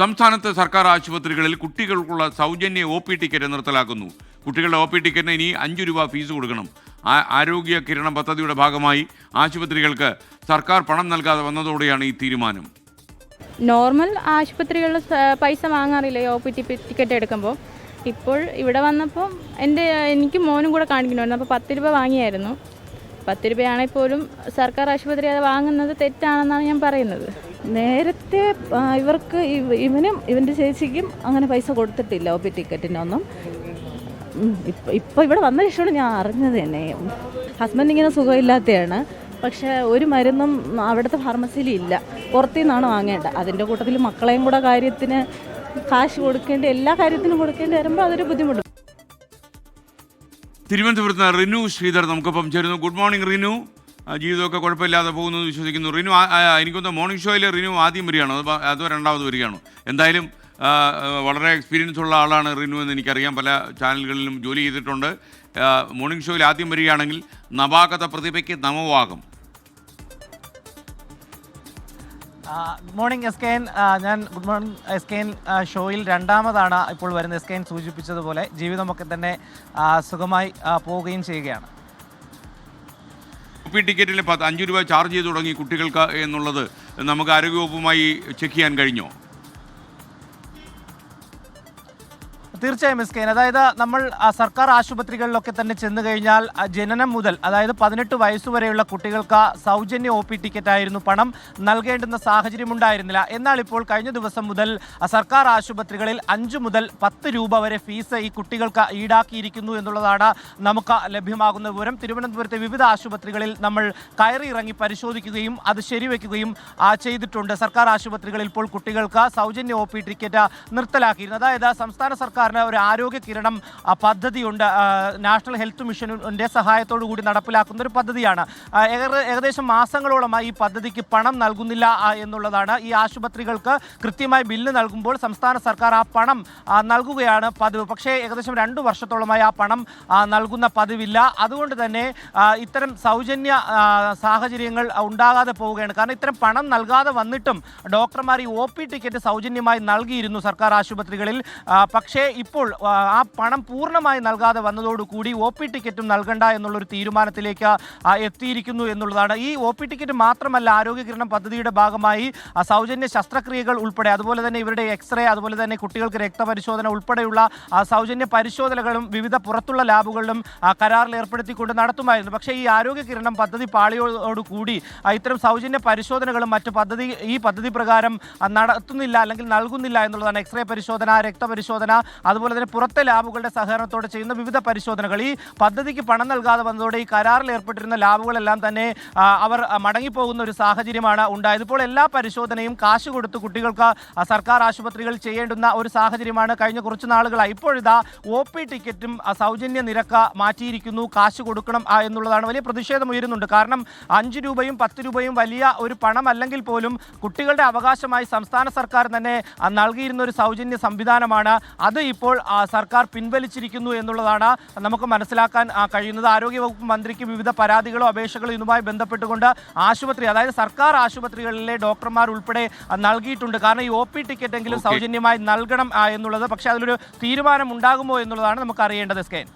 സംസ്ഥാനത്ത് സർക്കാർ ആശുപത്രികളിൽ കുട്ടികൾക്കുള്ള സൗജന്യ ഒ പി ടിക്കറ്റ് നിർത്തലാക്കുന്നു. കുട്ടികളുടെ ഒ പി ടിക്കറ്റിന് ഇനി അഞ്ച് രൂപ ഫീസ് കൊടുക്കണം. ആരോഗ്യ കിരണം പദ്ധതിയുടെ ഭാഗമായി ആശുപത്രികൾക്ക് സർക്കാർ പണം നൽകാതെ വന്നതോടെയാണ് ഈ തീരുമാനം. നോർമൽ ആശുപത്രികളിൽ പൈസ വാങ്ങാറില്ല ഒ പി ടിക്കറ്റ് എടുക്കുമ്പോൾ? ഇപ്പോൾ ഇവിടെ വന്നപ്പോൾ എന്റെ എനിക്ക് മോനും കൂടെ കാണിക്കണമായിരുന്നു അപ്പോൾ പത്ത് രൂപ വാങ്ങിയായിരുന്നു. പത്ത് രൂപയാണെങ്കിൽ പോലും സർക്കാർ ആശുപത്രി അത് വാങ്ങുന്നത് തെറ്റാണെന്നാണ് ഞാൻ പറയുന്നത്. നേരത്തെ ഇവർക്ക് ഇവനും ഇവന്റെ ചേച്ചിക്കും അങ്ങനെ പൈസ കൊടുത്തിട്ടില്ല ഒ പി ടിക്കറ്റിനൊന്നും. ഇപ്പം ഇപ്പം ഇവിടെ വന്ന ശേഷമാണ് ഞാൻ അറിഞ്ഞത് തന്നെ. ഹസ്ബൻഡ് ഇങ്ങനെ സുഖമില്ലാത്തതാണ് പക്ഷേ ഒരു മരുന്നും അവിടുത്തെ ഫാർമസിയിൽ ഇല്ല. പുറത്തു നിന്നാണ് വാങ്ങേണ്ടത്. അതിന്റെ കൂട്ടത്തിൽ മക്കളെയും കൂടെ കാര്യത്തിന് കാശ് കൊടുക്കേണ്ട എല്ലാ കാര്യത്തിനും കൊടുക്കേണ്ടി വരുമ്പോൾ അതൊരു ബുദ്ധിമുട്ട്. തിരുവനന്തപുരത്ത് റിനു ശ്രീധർ നമുക്കൊപ്പം ചേരുന്നു. Good morning Rinu. ജീവിതമൊക്കെ കുഴപ്പമില്ലാതെ പോകുന്നു വിശ്വസിക്കുന്നു. റിനു എനിക്കൊന്ന് മോർണിംഗ് ഷോയിൽ റിനു ആദ്യം വരികയാണോ. അതോ രണ്ടാമത് വരികയാണോ. എന്തായാലും വളരെ എക്സ്പീരിയൻസ് ഉള്ള ആളാണ് റിനു എന്ന് എനിക്കറിയാം. പല ചാനലുകളിലും ജോലി ചെയ്തിട്ടുണ്ട്. മോർണിംഗ് ഷോയിൽ ആദ്യം വരികയാണെങ്കിൽ നവാഗത പ്രതിഭയ്ക്ക് നമവാകും. മോർണിംഗ് എസ് കെ എൻ ഞാൻ good morning S K N ഷോയിൽ രണ്ടാമതാണ് ഇപ്പോൾ വരുന്ന എസ് കെ എൻ സൂചിപ്പിച്ചതുപോലെ ജീവിതമൊക്കെ തന്നെ സുഖമായി പോവുകയും ചെയ്യുകയാണ്. പി ടിക്കറ്റിൽ പത്ത് അഞ്ച് രൂപ ചാർജ് ചെയ്ത് തുടങ്ങി കുട്ടികൾക്ക് എന്നുള്ളത് നമുക്ക് ആരോഗ്യവകുപ്പുമായി ചെക്ക് ചെയ്യാൻ കഴിഞ്ഞോ? തീർച്ചയായും മിസ് കെയിൻ അതായത് നമ്മൾ സർക്കാർ ആശുപത്രികളിലൊക്കെ തന്നെ ചെന്ന് കഴിഞ്ഞാൽ ജനനം മുതൽ അതായത് പതിനെട്ട് വയസ്സുവരെയുള്ള കുട്ടികൾക്ക് സൗജന്യ ഒ പി ടിക്കറ്റ് ആയിരുന്നു പണം നൽകേണ്ടുന്ന സാഹചര്യം ഉണ്ടായിരുന്നില്ല. എന്നാൽ ഇപ്പോൾ കഴിഞ്ഞ ദിവസം മുതൽ സർക്കാർ ആശുപത്രികളിൽ അഞ്ച് മുതൽ പത്ത് രൂപ വരെ ഫീസ് ഈ കുട്ടികൾക്ക് ഈടാക്കിയിരിക്കുന്നു എന്നുള്ളതാണ് നമുക്ക് ലഭ്യമാകുന്ന വിവരം. തിരുവനന്തപുരത്തെ വിവിധ ആശുപത്രികളിൽ നമ്മൾ കയറി ഇറങ്ങി പരിശോധിക്കുകയും അത് ശരിവെക്കുകയും ചെയ്തിട്ടുണ്ട്. സർക്കാർ ആശുപത്രികളിൽ ഇപ്പോൾ കുട്ടികൾക്ക് സൗജന്യ ഒ പി ടിക്കറ്റ് നിർത്തലാക്കിയിരുന്നു. അതായത് സംസ്ഥാന സർക്കാരിന് ഒരു ആരോഗ്യ കിരണം പദ്ധതിയുണ്ട്. നാഷണൽ ഹെൽത്ത് മിഷനിന്റെ സഹായത്തോടു കൂടി നടപ്പിലാക്കുന്ന ഒരു പദ്ധതിയാണ്. ഏകദേശം മാസങ്ങളോളമായി ഈ പദ്ധതിക്ക് പണം നൽകുന്നില്ല എന്നുള്ളതാണ് ഈ ആശുപത്രികൾക്ക് കൃത്യമായി ബില്ല് നൽകുമ്പോൾ സംസ്ഥാന സർക്കാർ ആ പണം നൽകുകയാണ് പതിവ്. പക്ഷേ ഏകദേശം രണ്ടു വർഷത്തോളമായി ആ പണം നൽകുന്ന പതിവില്ല. അതുകൊണ്ട് തന്നെ ഇത്തരം സൗജന്യ സാഹചര്യങ്ങൾ ഉണ്ടാകാതെ പോവുകയാണ്. കാരണം ഇത്തരം പണം നൽകാതെ വന്നിട്ടും ഡോക്ടർമാർ ഈ ഒ പി ടിക്കറ്റ് സൗജന്യമായി നൽകിയിരുന്നു സർക്കാർ ആശുപത്രികളിൽ. പക്ഷേ ഇപ്പോൾ ആ, പണം പൂർണമായി നൽകാതെ വന്നതോടുകൂടി ഒ പി ടിക്കറ്റും നൽകണ്ട എന്നുള്ളൊരു തീരുമാനത്തിലേക്ക് എത്തിയിരിക്കുന്നു എന്നുള്ളതാണ്. ഈ ഒ പി ടിക്കറ്റ് മാത്രമല്ല ആരോഗ്യകിരണം പദ്ധതിയുടെ ഭാഗമായി സൗജന്യ ശസ്ത്രക്രിയകൾ ഉൾപ്പെടെ അതുപോലെ തന്നെ ഇവരുടെ എക്സ്റേ അതുപോലെ തന്നെ കുട്ടികൾക്ക് രക്തപരിശോധന ഉൾപ്പെടെയുള്ള സൗജന്യ പരിശോധനകളും വിവിധ പുറത്തുള്ള ലാബുകളിലും കരാറിൽ ഏർപ്പെടുത്തിക്കൊണ്ട് നടത്തുമായിരുന്നു. പക്ഷേ ഈ ആരോഗ്യ കിരണം പദ്ധതി പാളിയോടുകൂടി ഇത്തരം സൗജന്യ പരിശോധനകളും മറ്റ് പദ്ധതി ഈ പദ്ധതി പ്രകാരം നടത്തുന്നില്ല അല്ലെങ്കിൽ നൽകുന്നില്ല എന്നുള്ളതാണ്. എക്സ്റേ പരിശോധന രക്തപരിശോധന അതുപോലെ തന്നെ പുറത്തെ ലാബുകളുടെ സഹകരണത്തോടെ ചെയ്യുന്ന വിവിധ പരിശോധനകൾ. ഈ പദ്ധതിക്ക് പണം നൽകാതെ വന്നതോടെ ഈ കരാറിൽ ഏർപ്പെട്ടിരുന്ന ലാബുകളെല്ലാം തന്നെ അവർ മടങ്ങിപ്പോകുന്ന ഒരു സാഹചര്യമാണ് ഉണ്ടായത്. ഇപ്പോൾ എല്ലാ പരിശോധനയും കാശ് കൊടുത്ത് കുട്ടികൾക്ക് സർക്കാർ ആശുപത്രികൾ ചെയ്യേണ്ടുന്ന ഒരു സാഹചര്യമാണ് കഴിഞ്ഞ കുറച്ച് നാളുകളായി. ഇപ്പോഴിതാ ഒ പി ടിക്കറ്റും സൗജന്യ നിരക്ക് മാറ്റിയിരിക്കുന്നു. കാശ് കൊടുക്കണം എന്നുള്ളതാണ് വലിയ പ്രതിഷേധം ഉയരുന്നുണ്ട്. കാരണം അഞ്ച് രൂപയും പത്ത് രൂപയും വലിയ ഒരു പണം അല്ലെങ്കിൽ പോലും കുട്ടികളുടെ അവകാശമായി സംസ്ഥാന സർക്കാർ തന്നെ നൽകിയിരുന്ന ഒരു സൗജന്യ സംവിധാനമാണ്. അത് ഇപ്പോൾ ആ, സർക്കാർ പിൻവലിച്ചിരിക്കുന്നു എന്നുള്ളതാണ് നമുക്ക് മനസ്സിലാക്കാൻ കഴിയുന്നത്. ആരോഗ്യവകുപ്പ് മന്ത്രിക്ക് വിവിധ പരാതികളോ അപേക്ഷകളോ ഇതുമായി ബന്ധപ്പെട്ടുകൊണ്ട് ആശുപത്രി അതായത് സർക്കാർ ആശുപത്രികളിലെ ഡോക്ടർമാർ ഉൾപ്പെടെ നൽകിയിട്ടുണ്ട്. കാരണം ഈ ഒ പി ടിക്കറ്റ് എങ്കിലും സൗജന്യമായി നൽകണം എന്നുള്ളത്. പക്ഷേ അതിലൊരു തീരുമാനം ഉണ്ടാകുമോ എന്നുള്ളതാണ് നമുക്ക് അറിയേണ്ടത് സ്കേൻ